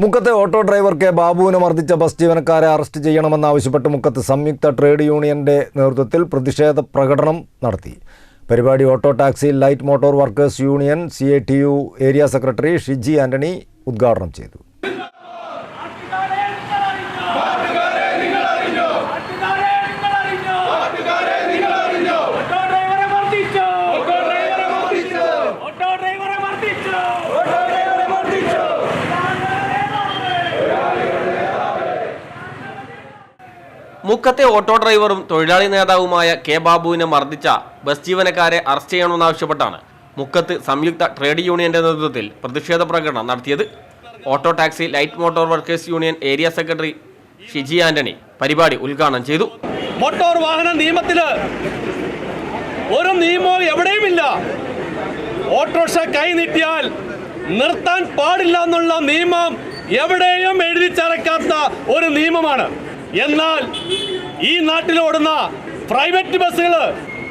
മുക്കത്തെ auto driver K ബാബുവിനെ മർദ്ദിച്ച bus ജീവനക്കാരെ അറസ്റ്റ് ചെയ്യണമെന്നാവശ്യപ്പെട്ട് മുക്കത്ത് സംയുക്ത ട്രേഡ് യൂണിയന്റെ നേതൃത്വത്തിൽ പ്രതിഷേധ പ്രകടനം നടത്തി. പരിപാടി auto taxi light motor workers union C area secretary Shiji Antony ഉദ്ഘാടനം ചെയ്തു നാട്ടുകാരെ നിങ്ങളറിഞ്ഞോ? നാട്ടുകാരെ നിങ്ങളറിഞ്ഞോ? ഓട്ടോ ഡ്രൈവറെ മർദ്ദിച്ചു. ഓട്ടോ ഡ്രൈവറെ മർദ്ദിച്ചു. മുക്കത്തെ ഓട്ടോ ഡ്രൈവറും തൊഴിലാളി നേതാവുമായ കെ ബാബുവിനെ മർദ്ദിച്ച ബസ് ജീവനക്കാരെ അറസ്റ്റ് ചെയ്യണമെന്നാവശ്യപ്പെട്ടാണ് മുക്കത്ത് സംയുക്ത ട്രേഡ് യൂണിയന്റെ നേതൃത്വത്തിൽ പ്രതിഷേധ പ്രകടനം നടത്തിയത്. Auto taxi light motor workers union area secretary Shiji Antony പരിപാടി ഉദ്ഘാടനം ചെയ്തു. മോട്ടോർ വാഹന നിയമത്തിൽ ഒരു നിയമവും എവിടെയുമില്ല. ഓട്ടോറിക്ഷ കൈനീട്ടിയാൽ നിർത്താൻ പാടില്ല എന്നുള്ള നിയമം എവിടെയും എഴുതി ചേർക്കാത്ത ഒരു നിയമമാണ്. എന്നാൽ ഈ നാട്ടിലോടുന്ന പ്രൈവറ്റ് ബസ്സുകൾ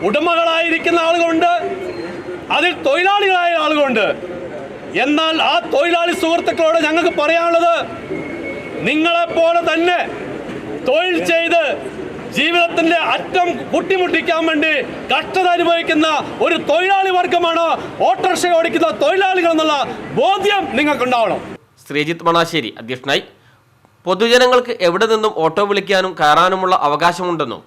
ഉടമകളായിരിക്കുന്ന ആളുകളുണ്ട്. അതിൽ തൊഴിലാളികളായ ആളുകളുണ്ട്. എന്നാൽ ആ തൊഴിലാളി സുഹൃത്തുക്കളോട് ഞങ്ങൾക്ക് പറയാനുള്ളത് നിങ്ങളെപ്പോലെ തന്നെ തൊഴിൽ ചെയ്ത് ജീവിതത്തിന്റെ അറ്റം കുട്ടിമുട്ടിക്കാൻ വേണ്ടി കഷ്ടത അനുഭവിക്കുന്ന ഒരു തൊഴിലാളി വർഗമാണ് ഓട്ടോറിക്ഷ ഓടിക്കുന്ന തൊഴിലാളികൾ എന്നുള്ള ബോധ്യം നിങ്ങൾക്കുണ്ടാവണം. ശ്രീജിത്ത് മണാശ്ശേരി അധ്യക്ഷനായി പൊതുജനങ്ങൾക്ക് എവിടെ നിന്നും ഓട്ടോ വിളിക്കാനും കയറാനുമുള്ള അവകാശമുണ്ടെന്നും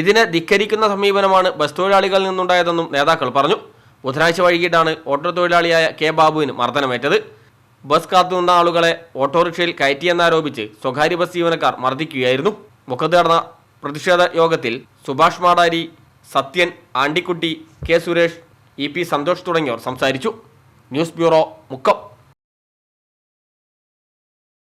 ഇതിനെ ധിക്കരിക്കുന്ന സമീപനമാണ് ബസ് തൊഴിലാളികളിൽ നിന്നുണ്ടായതെന്നും നേതാക്കൾ പറഞ്ഞു. ബുധനാഴ്ച വൈകിട്ടാണ് ഓട്ടോ തൊഴിലാളിയായ കെ ബാബുവിന് മർദ്ദനമേറ്റത്. ബസ് കാത്തുനിന്ന ആളുകളെ ഓട്ടോറിക്ഷയിൽ കയറ്റിയെന്നാരോപിച്ച് സ്വകാര്യ ബസ് ജീവനക്കാർ മർദ്ദിക്കുകയായിരുന്നു. മുഖത്ത് നടന്ന പ്രതിഷേധ യോഗത്തിൽ Subhash Madari Sathyan Andikutty K Suresh E P Santhosh തുടങ്ങിയവർ സംസാരിച്ചു. News bureau Mukkam.